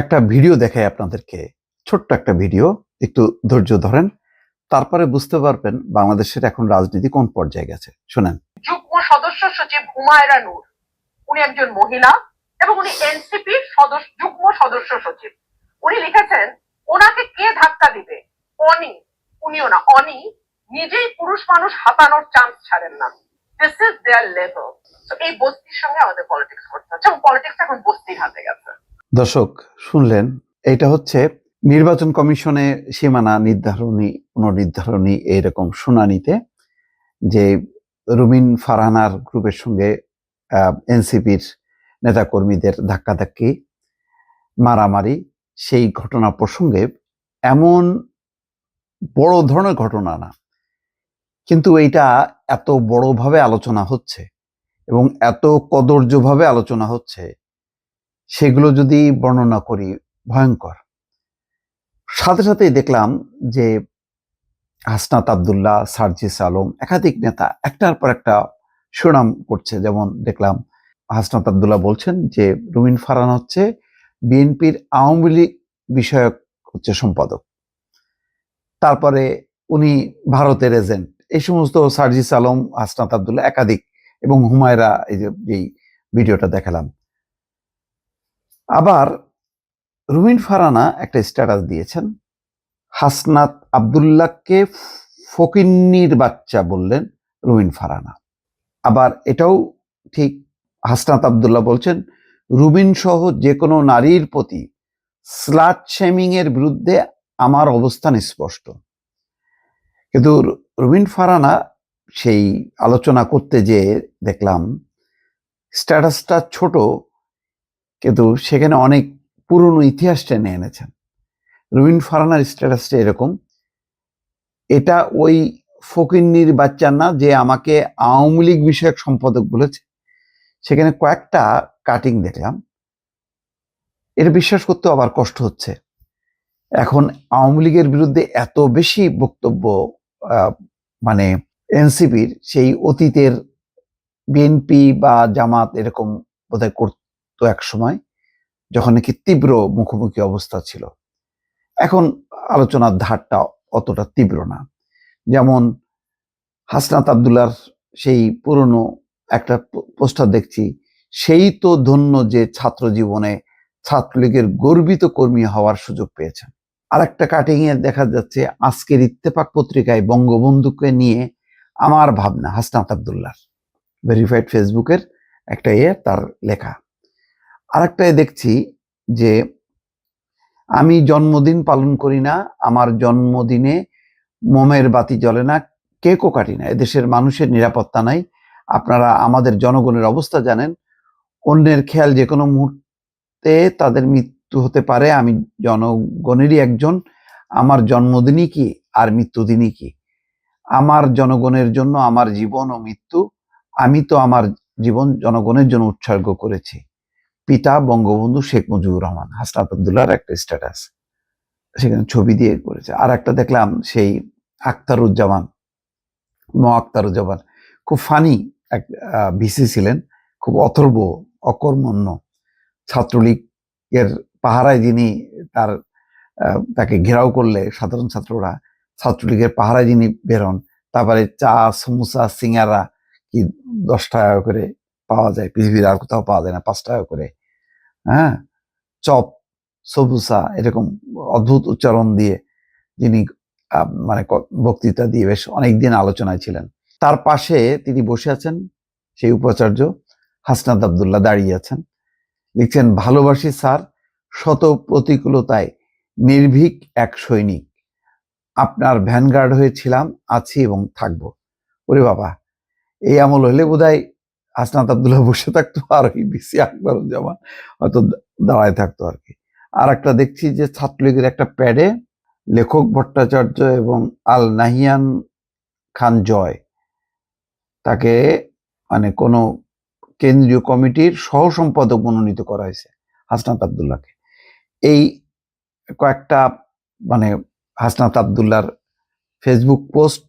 একটা ভিডিও দেখাই আপনাদেরকে। ছোট্ট একটা ভিডিও, একটু ধৈর্য ধরেন। তারপরে বুঝতে পারবেন বাংলাদেশের এখন রাজনীতি কোন পর্যায়ে গেছে। শোনেন। যুগ্ম সদস্য সচিব হুমায়রা নূর। উনি একজন মহিলা এবং উনি এনসিপির সদস্য যুগ্ম সদস্য সচিব। উনি লিখেছেন, ওনাকে কে ধাক্কা দিবে? অনি। উনিও না। অনি নিজেই পুরুষ মানুষ হাতানোর চান্স ছাড়েন না। দিস ইজ দেয়ার লেভেল এই বস্তির সঙ্গে আমাদের পলিটিক্স করতে হচ্ছে এবং পলিটিক্স এখন বস্তির হাতে গেছে। দর্শক, শুনলেন এটা হচ্ছে নির্বাচন কমিশনে সীমানা নির্ধারণী, পুনর্নির্ধারণী এইরকম শুনানিতে যে রুমিন ফারহানার গ্রুপের সঙ্গে এনসিপির নেতাকর্মীদের ধাক্কাধাক্কি, মারামারি, সেই ঘটনা প্রসঙ্গে এমন বড় ধরনের ঘটনা না। কিন্তু এইটা এত বড়ভাবে আলোচনা হচ্ছে এবং এত কদর্যভাবে আলোচনা হচ্ছে সেগুলো যদি বর্ণনা করি, ভয়ঙ্কর। সাথে সাথেই দেখলাম যে হাসনাত আবদুল্লাহ, সার্জিস আলম একাধিক নেতা একটার পর একটা সুনাম করছে। যেমন দেখলাম হাসনাত আবদুল্লাহ বলছেন যে, রুমিন ফারান হচ্ছে বিএনপির আওয়ামী লীগ বিষয়ক হচ্ছে সম্পাদক। তারপরে উনি ভারতের এজেন্ট। এই সমস্ত সার্জিস আলম, হাসনাত আবদুল্লাহ একাধিক এবং হুমায়রা এই যে ভিডিওটা দেখালাম। আবার রুমিন ফারানা একটা স্ট্যাটাস দিয়েছেন। হাসনাত আবদুল্লাহকে ফকিন্নির বাচ্চা বললেন রুমিন ফারানা। আবার এটাও ঠিক হাসনাত আবদুল্লাহ বলছেন, রুবিন সহ যে কোনো নারীর প্রতি স্লাট শেমিং এর বিরুদ্ধে আমার অবস্থান স্পষ্ট। কিন্তু রুবিন ফারানা সেই আলোচনা করতে যে দেখলাম স্ট্যাটাসটা ছোট কিন্তু সেখানে অনেক পুরনো ইতিহাস টেনে এনেছেন। রুবিন ফারানার স্ট্যাটাসটা এরকম। এটা ওই ফকিন্নির বাচ্চার না যে আমাকে আওয়ামী লীগ বিষয়ক সম্পাদক বলেছে। সেখানে কয়েকটা কাটিং দেখলাম। এটা বিশ্বাস করতে আবার কষ্ট হচ্ছে। এখন আওয়ামী লীগের বিরুদ্ধে এত বেশি বক্তব্য মানে এনসিপির সেই অতীতের বিএনপি বা জামাত এরকম বোধহয় করতো এক সময় যখন নাকি তীব্র মুখোমুখি অবস্থা ছিল, এখন আলোচনার ধারটা অতটা তীব্র না। যেমন হাসনাত আবদুল্লার সেই পুরনো একটা পোস্টার দেখছি, সেই তো ধন্য যে ছাত্র জীবনে ছাত্রলীগের গর্বিত কর্মী হওয়ার সুযোগ পেয়েছেন। আর একটা কাটিং এ দেখা যাচ্ছে আজকের ইত্তেফাক পত্রিকায় বঙ্গবন্ধুকে নিয়ে আমার ভাবনা হাসনাত আবদুল্লার ভেরিফাইড ফেসবুকের একটা ইয়ে তার লেখা। আরেকটায় দেখছি যে আমি জন্মদিন পালন করি না, আমার জন্মদিনে মোমের বাতি জ্বলে না, কেকও কাটি না, এদেশের মানুষের নিরাপত্তা নাই। আপনারা আমাদের জনগণের অবস্থা জানেন, অন্যের খেয়াল যে কোনো মুহূর্তে তাদের মৃত্যু হতে পারে, আমি জনগণেরই একজন, আমার জন্মদিনই কি আর মৃত্যুদিনই কি? আমার জনগণের জন্য আমার জীবন ও মৃত্যু, আমি তো আমার জীবন জনগণের জন্য উৎসর্গ করেছি। পিতা বঙ্গবন্ধু শেখ মুজিবুর রহমান হাসনাত আবদুল্লাহর একটা স্ট্যাটাস সেখানে ছবি দিয়ে করেছে। আর একটা দেখলাম সেই আক্তারুজ্জামান ম আক্তারুজ্জামান খুব ফানি এক ভিসি ছিলেন। খুব অথর্ব, অকর্মণ্য ছাত্রলীগের পাহারায় যিনি তার তাকে ঘেরাও করলে সাধারণ ছাত্ররা, ছাত্রলীগের পাহারায় যিনি বেরোন, তারপরে চা, সমুসা, সিঙ্গারা কি দশ টাকা করে পাওয়া যায়, পৃথিবীর আর কোথাও পাওয়া যায় না, পাঁচ টাকা করে। হ্যাঁ? চপ, সবুসা, এরকম অদ্ভুত উচ্চারণ দিয়ে যিনি মানে বক্তৃতা দিয়ে বেশ অনেকদিন আলোচনায় ছিলেন। তার পাশে তিনি বসে আছেন, সেই উপাচার্য হাসনাত আবদুল্লাহ দাঁড়িয়ে আছেন। লিখছেন, ভালোবাসি স্যার, শত প্রতিকূলতায় নির্ভীক এক সৈনিক। আপনার ভ্যানগার্ড হয়েছিলাম আছি এবং থাকব। ওরে বাবা, এই আমল হলে বোধহয় হাসনাত আবদুল্লাহ বসে থাকতো আর ওই বিসি আকবরুজ্জামান হয়তো দাঁড়ায় থাকতো আর কি। আর একটা দেখছি যে ছাত্রলীগের একটা প্যাডে লেখক ভট্টাচার্য এবং আল নাহিয়ান খান জয় তাকে মানে কোনো কেন্দ্রীয় কমিটির সহ সম্পাদক মনোনীত করা হয়েছে হাসনাত আবদুল্লাহকে। এই কয়েকটা মানে হাসনাত আবদুল্লার ফেসবুক পোস্ট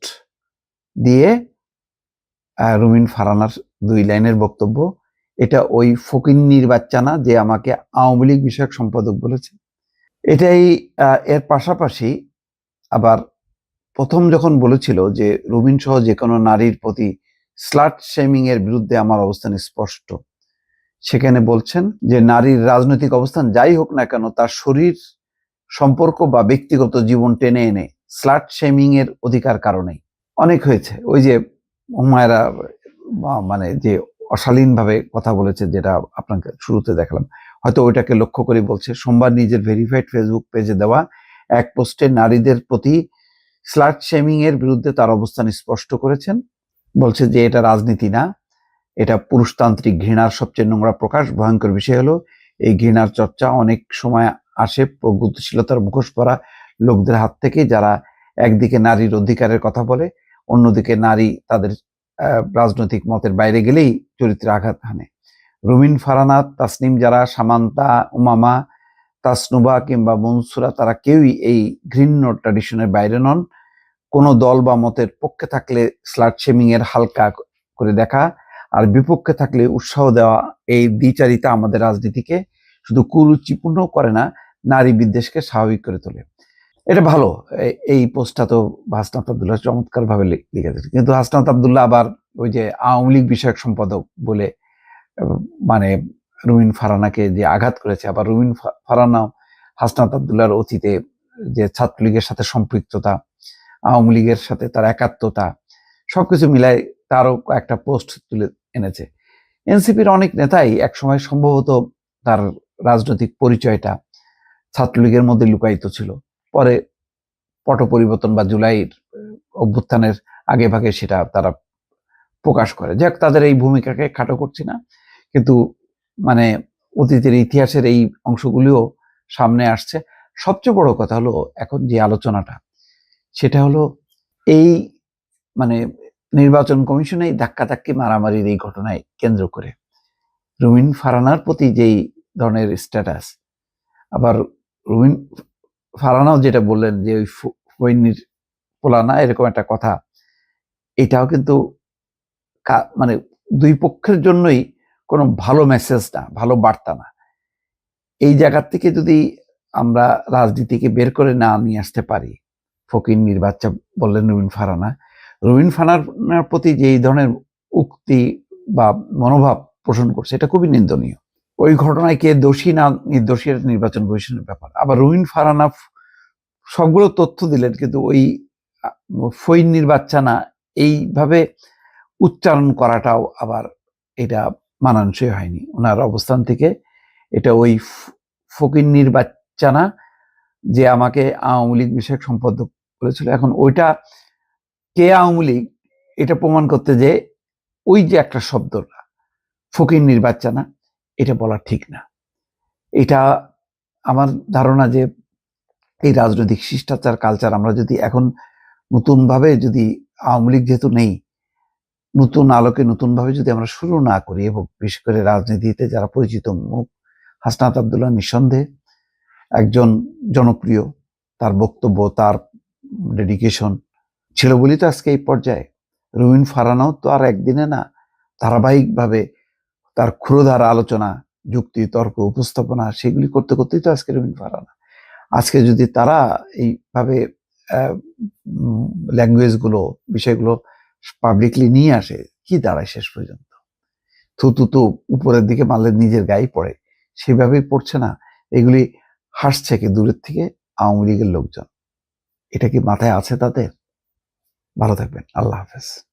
দিয়ে রুমিন ফারানার দুই লাইনের বক্তব্য। এটা ওই ফকিন্নির বাচ্চা না, যে আমাকে আওয়ামী লীগ বিষয়ক সম্পাদক বলেছে। এটাই এর পাশাপাশি আবার প্রথম যখন বলেছিল যে রুবিন সহ যে কোনো নারীর প্রতি স্লাট শেমিং এর বিরুদ্ধে আমার অবস্থান স্পষ্ট, সেখানে বলছেন যে নারীর রাজনৈতিক অবস্থান যাই হোক না কেন, তার শরীর সম্পর্ক বা ব্যক্তিগত জীবন টেনে এনে স্লাট শেমিং এর অধিকার কারণেই। অনেক হয়েছে। ওই যে হুমায়রা মানে যে অশালীনভাবে কথা বলেছে যেটা আপনাকে শুরুতে দেখালাম, হয়তো ওইটাকে লক্ষ্য করে বলছে, সোমবার নিজের ভেরিফাইড ফেসবুক পেজে দেওয়া এক পোস্টে নারীদের প্রতি স্লাট শেমিং এর বিরুদ্ধে তার অবস্থান স্পষ্ট করেছেন। বলছে যে এটা রাজনীতি না, এটা পুরুষতান্ত্রিক ঘৃণার সবচেয়ে নোংরা প্রকাশ। ভয়ঙ্কর বিষয় হলো, এই ঘৃণার চর্চা অনেক সময় আসে প্রগতিশীলতার মুখোশ পরা লোকদের হাত থেকে, যারা একদিকে নারীর অধিকারের কথা বলে, অন্যদিকে নারী তাদের রাজনৈতিক মতের বাইরে গেলেই চরিত্রে আঘাত হানে। রুমিন ফারানাত, তাসনিম যারা সামান্তা, উমামা, তাসনুবা কিংবা মনসুরা, তারা কেউই এই ঘৃণ্য ট্র্যাডিশনের বাইরে নন। কোনো দল বা মতের পক্ষে থাকলে স্লাট হালকা করে দেখা, আর বিপক্ষে থাকলে উৎসাহ দেওয়া এই দ্বিচারিতা আমাদের রাজনীতিকে শুধু কুরুচিপূর্ণ করে না, নারী বিদ্বেষকে স্বাভাবিক করে তোলে। এটা ভালো। এই পোস্টটা তো হাসনাত আবদুল্লাহ চমৎকার ভাবে লিখেছে কিন্তু হাসনাত আবদুল্লাহ আবার ওই যে আওয়ামী লীগ বিষয়ক সম্পাদক বলে মানে রুমিন ফারানাকে যে আঘাত করেছে, আবার রুমিন ফারানাও হাসনাত আবদুল্লাহর অতীতে যে ছাত্রলীগের সাথে সম্পৃক্ততা, আওয়ামী লীগের সাথে তার একাত্মতা, সবকিছু মিলাই তারও একটা পোস্ট তুলে এনেছে। এনসিপির অনেক নেতাই একসময় সম্ভবত তার রাজনৈতিক পরিচয়টা ছাত্রলীগের মধ্যে লুকায়িত ছিল। পরে পট পরিবর্তন বা জুলাইয়ের অভ্যুত্থানের আগে ভাগে সেটা তারা প্রকাশ করে। যাক, তাদের এই ভূমিকাকে খাটো করছি না, কিন্তু মানে অতীতের ইতিহাসের এই অংশগুলিও সামনে আসছে। সবচেয়ে বড় কথা হলো এখন যে আলোচনাটা, সেটা হলো এই মানে নির্বাচন কমিশনে এই ধাক্কাধাক্কি মারামারির এই ঘটনায় কেন্দ্র করে। রুমিন ফারানার প্রতি যেই ধরনের স্ট্যাটাস আবার রুমিন ফারানাও যেটা বললেন যে ওই ফৈনির পোলানা এরকম একটা কথা, এটাও কিন্তু মানে দুই পক্ষের জন্যই কোনো ভালো মেসেজ না, ভালো বার্তা না। এই জায়গার থেকে যদি আমরা রাজনীতিকে বের করে না নিয়ে আসতে পারি, ফকির নির্বাচন বললেন রুবিন ফারানা রুবিন ফারানার প্রতি যে এই ধরনের উক্তি বা মনোভাব পোষণ করছে, এটা খুবই নিন্দনীয়। ওই ঘটনায় কে দোষী না নির্দোষী নির্বাচন কমিশনের ব্যাপার। আবার রুবিন ফারানা সবগুলো তথ্য দিলেন, কিন্তু ওই ফৈনির বাচ্চা না এইভাবে উচ্চারণ করাটাও আবার এটা মানানসই হয়নি। ওনার অবস্থান থেকে এটা ওই ফকিন্নির বাচ্চা না যে আমাকে আওয়ামী লীগ বিষয়ক সম্পাদক বলেছিল, এখন ওইটা কে আওয়ামী লীগ এটা প্রমাণ করতে যে ওই যে একটা শব্দটা ফকিন্নির বাচ্চা না এটা বলা ঠিক না। এটা আমার ধারণা যে এই রাজনৈতিক শিষ্টাচার কালচার আমরা যদি এখন নতুনভাবে যদি আওয়ামী লীগ যেহেতু নেই, নতুন আলোকে নতুনভাবে যদি আমরা শুরু না করি এবং বিশেষ করে রাজনীতিতে যারা পরিচিত মুখ, হাসনাত আবদুল্লাহ নিঃসন্দেহে একজন জনপ্রিয়, তার বক্তব্য, তার ডেডিকেশন ছিল বলেই তো আজকে এই পর্যায়ে। রুমিন ফারানাও তো আর একদিনে না ধারাবাহিকভাবে তার ক্ষুরধার আলোচনা, যুক্তি, তর্ক, উপস্থাপনা সেগুলি করতে করতেই তো আজকে রুমিন ফারানা আজকে যদি তারা এইভাবে ল্যাঙ্গুয়েজগুলো বিষয়গুলো পাবলিকলি নিয়ে আসে, কি দাঁড়ায় শেষ পর্যন্ত? থু তু তু উপরের দিকে মারলে নিজের গায়ে পড়ে। সেভাবেই পড়ছে না। এগুলি হাসছে কি দূরের থেকে আওয়ামী লীগের লোকজন। এটা কি মাথায় আছে তাদের? ভালো থাকবেন। আল্লাহ হাফেজ।